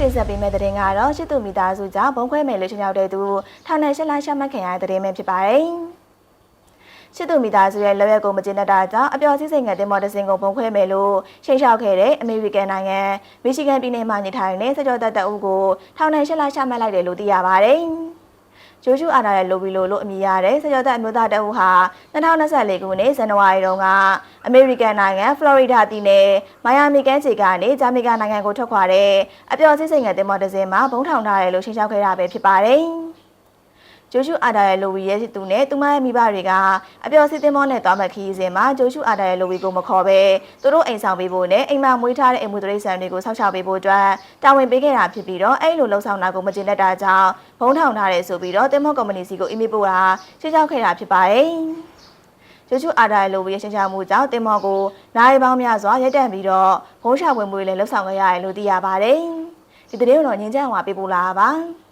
တင်ဆက်ပေးမယ့်သတင်းကတော့ရှစ်သူမိသားစုကြောင့်ဘုံခွဲမယ်လို့ချင်းရောက်တဲ့သူထောင်နဲ့ရှစ်လရှာမှတ်ခံရတဲ့သတင်းပဲဖြစ်ပါတယ်။ရှစ်သူမိသားစုရဲ့လက်ရက်ကိုမကျင်းတတ်တာကြောင့်အပျော်စီးစိမ်ငယ်တင်မော်တစင်ကိုဘုံခွဲမယ်လို့ရှင်းလျှောက်ခဲ့တဲ့အမေရိကန်နိုင်ငံမီရှီဂန်ပြည်နယ်မှာနေထိုင်တဲ့စကြောတတ်တအုပ်ကိုထောင်နဲ့ရှစ်လရှာမှတ်လိုက်တယ်လို့သိရပါတယ်။ ဂျိုးရှူအာနာရဲ့လိုဘီလိုလို့အမည်ရတဲ့စကြောသက်အမျိုးသားတအုပ်ဟာ2024ခုနှစ်ဇန်နဝါရီတုန်းကအမေရိကန်နိုင်ငံဖလော်ရီဒါပြည်နယ်မိုင်ယာမီကန်ခြေကနေဂျာမီကာနိုင်ငံကိုထွက်ခွာတဲ့အပျော်စီးစိမ်ငယ်တင်မော်တစင်မှာဘုံထောင်ထားတယ်လို့ရှင်းလျှောက်ခဲ့တာပဲဖြစ်ပါတယ်။ ဂျိုရှူအာဒါရဲ့လိုဝီရဲ့သူနဲ့သူမရဲ့မိဘတွေကအပျော်စီးတင်မောနဲ့သွားမဲ့ခီးစဉ်မှာဂျိုရှူအာဒါရဲ့လိုဝီကိုမခေါ်ပဲသူတို့အိမ်ဆောင်ပေးဖို့နဲ့အိမ်မှာမွေးထားတဲ့အိမ်မှုတရိတ်ဆန်တွေကိုဆောက်ရှောက်ပေးဖို့အတွက်တာဝန်ပေးခဲ့တာဖြစ်ပြီးတော့အဲ့လိုလှုပ်ဆောင်တာကိုမကျင်တတ်တာကြောင့်ဘုံထောင်ထားတယ်ဆိုပြီးတော့တင်မောကုမ္ပဏီစီကိုအီးမေးလ်ပို့တာရှင်းလျှောက်ခဲ့တာဖြစ်ပါတယ်။ကျူချူအာဒါလိုဝီရဲ့ရှင်းချမှုကြောင့်တင်မော်ကိုနိုင်ပေါင်းများစွာရက်တန့်ပြီးတော့ဘုံရှာဝင်မွေးလည်းလှုပ်ဆောင်ခဲ့ရတယ်လို့သိရပါတယ်။ဒီသတင်းကိုတော့ငင်းချမ်းဟွာပေးပို့လာပါပါ။